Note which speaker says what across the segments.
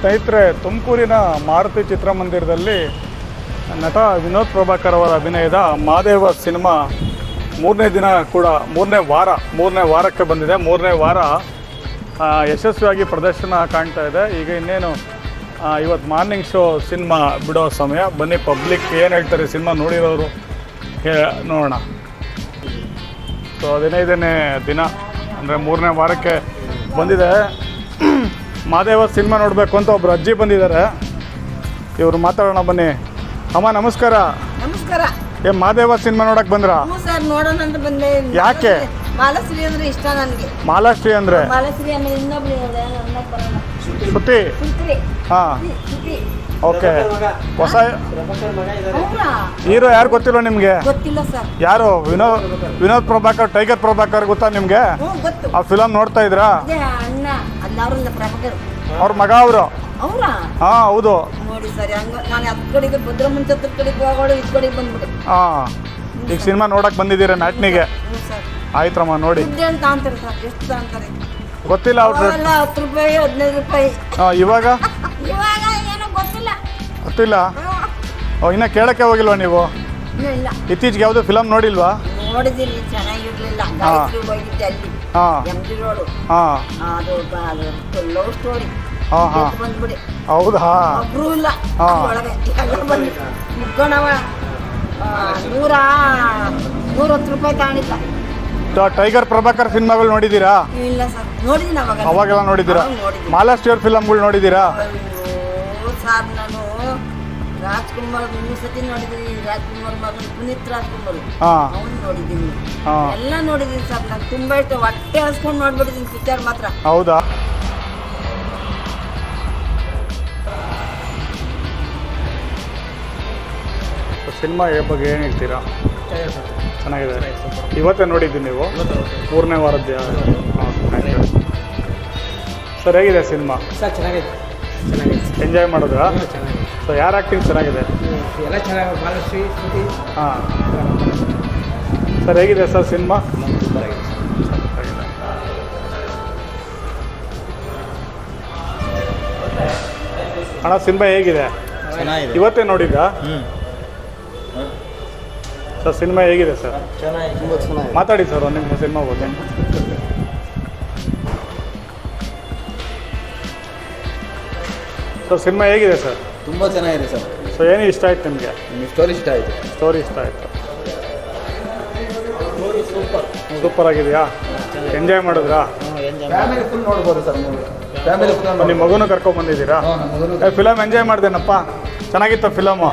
Speaker 1: ಸ್ನೇಹಿತರೆ, ತುಮಕೂರಿನ ಮಾರುತಿ ಚಿತ್ರಮಂದಿರದಲ್ಲಿ ನಟ ವಿನೋದ್ ಪ್ರಭಾಕರ್ ಅವರ ಅಭಿನಯದ ಮಹಾದೇವ ಸಿನಿಮಾ ಮೂರನೇ ದಿನ ಕೂಡ, ಮೂರನೇ ವಾರ, ಮೂರನೇ ವಾರಕ್ಕೆ ಬಂದಿದೆ. ಮೂರನೇ ವಾರ ಯಶಸ್ವಿಯಾಗಿ ಪ್ರದರ್ಶನ ಕಾಣ್ತಾ ಇದೆ. ಈಗ ಇನ್ನೇನು ಇವತ್ತು ಮಾರ್ನಿಂಗ್ ಶೋ ಸಿನಿಮಾ ಬಿಡೋ ಸಮಯ. ಬನ್ನಿ, ಪಬ್ಲಿಕ್ ಏನು ಹೇಳ್ತಾರೆ ಸಿನಿಮಾ ನೋಡಿರೋರು, ಹೇ, ನೋಡೋಣ. ಸೊ ಹದಿನೈದನೇ ದಿನ, ಅಂದರೆ ಮೂರನೇ ವಾರಕ್ಕೆ ಬಂದಿದೆ. ಮಾದೇವ ಸಿನಿಮಾ ನೋಡಬೇಕು ಅಂತ ಒಬ್ರು ಅಜ್ಜಿ ಬಂದಿದ್ದಾರೆ. ಇವರು ಮಾತಾಡೋಣ ಬನ್ನಿ. ಅಮ್ಮ ನಮಸ್ಕಾರ.
Speaker 2: ನಮಸ್ಕಾರ.
Speaker 1: ಏ ಮಾದೇವ ಸಿನಿಮಾ ನೋಡಕ್ ಬಂದ್ರಾ? ಯಾಕೆ?
Speaker 2: ಮಾಲಶ್ರೀ ಅಂದ್ರೆ ಇಷ್ಟ ನನಗೆ.
Speaker 1: ಮಾಲಾಶ್ರೀ ಅಂದ್ರೆ?
Speaker 2: ಮಾಲಶ್ರೀ ಆಮೇಲೆ ಇನ್ನೊಬ್ರು ಇದ್ದಾರೆ, ಅನ್ನಕ್ ಬರಲ್ಲ?
Speaker 1: ಶ್ರುತಿ
Speaker 2: ಸುಂತ್ರಿ
Speaker 1: ಹಾಂ.
Speaker 2: ಸುಂತ್ರಿ
Speaker 1: ಓಕೆ. ಹೊಸ ಹೀರೋ ಯಾರು ಗೊತ್ತಿಲ್ಲ ನಿಮಗೆ?
Speaker 2: ಗೊತ್ತಿಲ್ಲ ಸರ್.
Speaker 1: ಯಾರು? ವಿನೋದ್ ವಿನೋದ್ ಪ್ರಭಾಕರ್ ಟೈಗರ್ ಪ್ರಭಾಕರ್ ಗೊತ್ತಾ ನಿಮಗೆ?
Speaker 2: ಹ್ಞೂ ಗೊತ್ತು.
Speaker 1: ಆ ಫಿಲಮ್ ನೋಡ್ತಾ ಇದ್ರಾ?
Speaker 2: ಅದೇ ಅಣ್ಣ ಅಲ್ಲವ್ರಲ್ಲ ಪ್ರಭಾಕರ್.
Speaker 1: ಅವ್ರ ಮಗ ಅವರು.
Speaker 2: ಅವ್ರಾ?
Speaker 1: ಹಾಂ ಹೌದು.
Speaker 2: ನೋಡಿ ಸರ್ ಹಂಗ ನಾನು ಹತ್ತು ಕಡೆಗೆ ಭದ್ರಮಂಚ ಹತ್ರ ಕಡೆಗೆ ಹೋಗೋಳು ಇದ್ ಕಡೆಗೆ ಬಂದ್ಬಿಡು
Speaker 1: ಹಾಂ. ಈಗ ಸಿನಿಮಾ ನೋಡಕ್ ಬಂದಿದ್ದೀರಾ ಮ್ಯಾಟ್ನಿಗೆ
Speaker 2: ಸರ್
Speaker 1: ಆಯ್ತಮ್ಮ ನೋಡಿ.
Speaker 2: ದುಡ್ಡು ಅಂತ ಅಂತಾರೆ ಸರ್ ಎಷ್ಟು ಅಂತಾರೆ?
Speaker 1: ಗೊತ್ತಿಲ್ಲ ಅವ್ರ
Speaker 2: ಅವೆಲ್ಲ ಹತ್ತು ರೂಪಾಯಿ ಹದಿನೈದು ರೂಪಾಯಿ.
Speaker 1: ಇವಾಗ?
Speaker 2: ಇವಾಗ ಏನೋ ಗೊತ್ತಿಲ್ಲ.
Speaker 1: ಗೊತ್ತಿಲ್ಲ. ಓ, ಇನ್ನ ಕೇಳಕ್ಕೆ ಹೋಗಿಲ್ವಾ ನೀವು?
Speaker 2: ಇನ್ನೂ ಇಲ್ಲ.
Speaker 1: ಇತ್ತೀಚೆಗೆ ಯಾವುದು ಫಿಲಮ್ ನೋಡಿಲ್ವಾ?
Speaker 2: ನೋಡಿದ್ದೀನಿ ಚೆನ್ನಾಗಿರ್ಲಿಲ್ಲ. ಗಾಯತ್ರಿ ಹೋಗಿದ್ದೆ ಅಲ್ಲಿ.
Speaker 1: ಹಾಂ.
Speaker 2: ಎಂ ಜಿ ರೋಡು
Speaker 1: ಹಾಂ.
Speaker 2: ಅದು ಬ- ಅದು ಲವ್ ಸ್ಟೋರಿ
Speaker 1: ಹಾಂ ಹಾಂ.
Speaker 2: ಬಂದ್ಬಿಡಿ.
Speaker 1: ಹೌದಾ?
Speaker 2: ಒಬ್ರು ಇಲ್ಲ.
Speaker 1: ಹಾ.
Speaker 2: ಒಳಗೆ. ಎಲ್ಲ ಬಂದು ಮುಗ್ಗೋಣವ. ನೂರ ನೂರತ್ತು ರೂಪಾಯಿ ತಾಣಿಲ್ಲ
Speaker 1: ಟೈಗರ್ ಪ್ರಭಾಕರ್ ಸಿನಿಮಾಗಳು ನೋಡಿದ್ದೀರಾ?
Speaker 2: ಇಲ್ಲ ಸರ್. ನೋಡಿದ್ದೀನಿ ಅವಾಗ
Speaker 1: ಅವಾಗೆಲ್ಲ ನೋಡಿದ್ದೀರಾ?
Speaker 2: ಮಾಲಾಸ್ಟಿಯರ್ ನೋಡಿದ್ದೀನಿ.
Speaker 1: ಫಿಲಮ್ಗಳು ನೋಡಿದ್ದೀರಾ?
Speaker 2: ಅಯ್ಯೋ ಸರ್ ನಾನು ರಾಜ್ಕುಮಾರ್ ಮೂರು ಸತಿ ನೋಡಿದ್ದೀನಿ. ರಾಜ್ಕುಮಾರ್ ಮಗನ ಪುನೀತ್ ರಾಜ್ಕುಮಾರ್.
Speaker 1: ಹಾಂ.
Speaker 2: ಅವನು ನೋಡಿದ್ದೀನಿ.
Speaker 1: ಹಾಂ.
Speaker 2: ಎಲ್ಲ ನೋಡಿದ್ದೀನಿ ಸರ್. ನಂಗೆ ತುಂಬಾ ಇಷ್ಟ. ಹೊಟ್ಟೆ ಹಸ್ಕೊಂಡು ನೋಡ್ಬಿಟ್ಟಿದ್ದೀನಿ ಪಿಕ್ಚರ್ ಮಾತ್ರ.
Speaker 1: ಹೌದಾ? ಸಿನಿಮಾ ಬಗ್ಗೆ ಏನು ಹೇಳ್ತೀರಾ? ಚೆನ್ನಾಗಿದೆ. ಇವತ್ತೇ ನೋಡಿದ್ದೀನಿ ನೀವು. ಮೂರನೇ ವಾರದ್ದು ಸರ್ ಹೇಗಿದೆ ಸಿನಿಮಾ?
Speaker 3: ಸರ್ ಚೆನ್ನಾಗಿದೆ ಚೆನ್ನಾಗಿದೆ
Speaker 1: ಎಂಜಾಯ್ ಮಾಡಿದ್ರಾ?
Speaker 3: ಚೆನ್ನಾಗಿದೆ
Speaker 1: ಸೊ ಯಾರು ಆ್ಯಕ್ಟಿಂಗ್ ಚೆನ್ನಾಗಿದೆ?
Speaker 3: ಎಲ್ಲ ಚೆನ್ನಾಗಿ ಬಾಲಶ್ರೀ ಶ್ರುತಿ.
Speaker 1: ಹಾಂ. ಸರ್ ಹೇಗಿದೆ ಸರ್ ಸಿನಿಮಾ? ಅಣ್ಣ ಸಿನಿಮಾ ಹೇಗಿದೆ?
Speaker 3: ಚೆನ್ನಾಗಿದೆ.
Speaker 1: ಇವತ್ತೇ ನೋಡಿದ್ದ
Speaker 3: ಹ್ಞೂ
Speaker 1: ಸರ್ ಸಿನಿಮಾ ಹೇಗಿದೆ ಸರ್?
Speaker 3: ಚೆನ್ನಾಗಿ ತುಂಬ
Speaker 1: ಮಾತಾಡಿ ಸರ್ ನಿಮ್ಮ ನಿಮಿಷ ಸಿನಿಮಾ ಬಗ್ಗೆ. ಸರ್ ಸಿನಿಮಾ ಹೇಗಿದೆ ಸರ್?
Speaker 3: ತುಂಬ ಚೆನ್ನಾಗಿದೆ ಸರ್.
Speaker 1: ಸೊ ಏನು ಇಷ್ಟ ಆಯ್ತು ನಿಮಗೆ?
Speaker 3: ನಿಮ್ಮ ಸ್ಟೋರಿ ಇಷ್ಟ ಆಯಿತು?
Speaker 1: ಸ್ಟೋರಿ ಇಷ್ಟ ಆಯಿತು. ಸೂಪರ್ ಆಗಿದೆಯಾ? ಎಂಜಾಯ್ ಮಾಡಿದ್ರಾ?
Speaker 3: ಫ್ಯಾಮಿಲಿ ಫುಲ್ ನೋಡ್ಬೋದು ಸರ್ ನೀವು ಫ್ಯಾಮಿಲಿ ಫುಲ್
Speaker 1: ನಿಮ್ಮ ಮಗುನು ಕರ್ಕೊಂಡು ಬಂದಿದ್ದೀರಾ? ಫಿಲಮ್ ಎಂಜಾಯ್ ಮಾಡಿದೆನಪ್ಪ? ಚೆನ್ನಾಗಿತ್ತ ಫಿಲಮು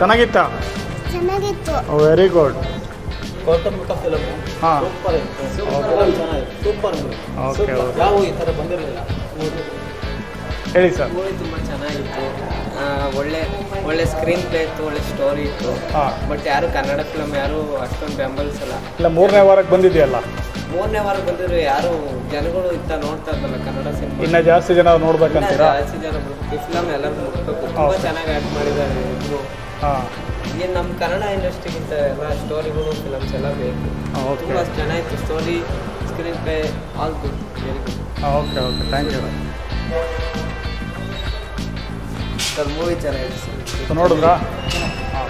Speaker 1: ಚೆನ್ನಾಗಿತ್ತ?
Speaker 4: ಚೆನ್ನಾಗಿತ್ತು.
Speaker 1: ವೆರಿ ಗುಡ್
Speaker 3: ಗೌತಮ್ ಫಿಲಮ್
Speaker 1: ಹಾಂ.
Speaker 3: ಸೂಪರ್ ಇತ್ತು. ಸೂಪರ್
Speaker 1: ಓಕೆ ಓಕೆ
Speaker 3: ಯಾವ ಈ ಥರ ಬಂದಿರಲಿಲ್ಲ.
Speaker 1: ಹೇಳಿ ಸರ್.
Speaker 5: ಮೂವಿ ತುಂಬ ಚೆನ್ನಾಗಿತ್ತು. ಒಳ್ಳೆ ಒಳ್ಳೆ ಸ್ಕ್ರೀನ್ ಪ್ಲೇ ಇತ್ತು ಒಳ್ಳೆ ಸ್ಟೋರಿ ಇತ್ತು.
Speaker 1: ಹಾಂ.
Speaker 5: ಬಟ್ ಯಾರು ಕನ್ನಡ ಫಿಲಮ್ ಯಾರು ಅಷ್ಟೊಂದು ಬೆಂಬಲಿಸಲ್ಲ
Speaker 1: ಇಲ್ಲ ಮೂರನೇ ವಾರಕ್ಕೆ ಬಂದಿದೆಯಲ್ಲ?
Speaker 5: ಮೂರನೇ ವಾರ ಬಂದಿದ್ರು ಯಾರು ಜನಗಳು ಇತ್ತ ನೋಡ್ತಾ ಇದ್ದಲ್ಲ ಕನ್ನಡ ಸಿನಿಮಾ
Speaker 1: ಇನ್ನ ಜಾಸ್ತಿ ಜನ ನೋಡ್ಬೇಕಂತೀರಾ?
Speaker 5: ಜಾಸ್ತಿ ಜನ. ಈ ಫಿಲಮ್ ಎಲ್ಲರೂ ನೋಡ್ಬೇಕು ತುಂಬ ಚೆನ್ನಾಗಿ ಆ್ಯಕ್ಟ್ ಮಾಡಿದ್ದಾರೆ ಇಬ್ರು. ಏನು ನಮ್ಮ ಕನ್ನಡ ಇಂಡಸ್ಟ್ರಿಗಿಂತ ಎಲ್ಲ ಸ್ಟೋರಿಗಳು ಫಿಲಮ್ಸ್ ಎಲ್ಲ ಬೇಕು ತುಂಬ ಚೆನ್ನಾಗಿತ್ತು story screenplay all good very good
Speaker 1: okay okay thank you
Speaker 5: sir movie ಚೆನ್ನಾಗಿದೆ ಸರ್
Speaker 1: ನೋಡಿದ್ರಾ? ಹಾಂ.